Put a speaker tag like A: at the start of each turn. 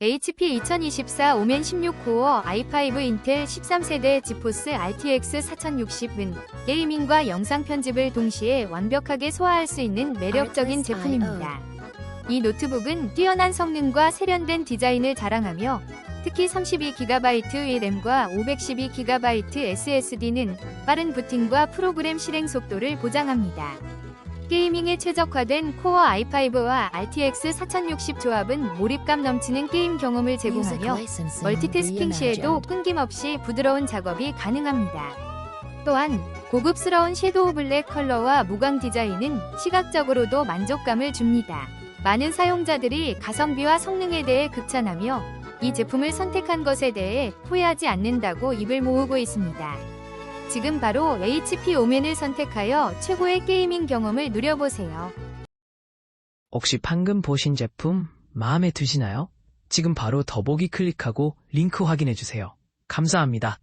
A: HP 2024 오멘 16코어 i5 인텔 13세대 지포스 RTX 4060은 게이밍과 영상 편집을 동시에 완벽하게 소화할 수 있는 매력적인 제품입니다. 이 노트북은 뛰어난 성능과 세련된 디자인을 자랑하며 특히 32GB의 램과 512GB SSD는 빠른 부팅과 프로그램 실행 속도를 보장합니다. 게이밍에 최적화된 코어 i5와 RTX 4060 조합은 몰입감 넘치는 게임 경험을 제공하며 멀티태스킹 시에도 끊김없이 부드러운 작업이 가능합니다. 또한 고급스러운 섀도우 블랙 컬러와 무광 디자인은 시각적으로도 만족감을 줍니다. 많은 사용자들이 가성비와 성능에 대해 극찬하며 이 제품을 선택한 것에 대해 후회하지 않는다고 입을 모으고 있습니다. 지금 바로 HP 오멘을 선택하여 최고의 게이밍 경험을 누려보세요.
B: 혹시 방금 보신 제품 마음에 드시나요? 지금 바로 더보기 클릭하고 링크 확인해 주세요. 감사합니다.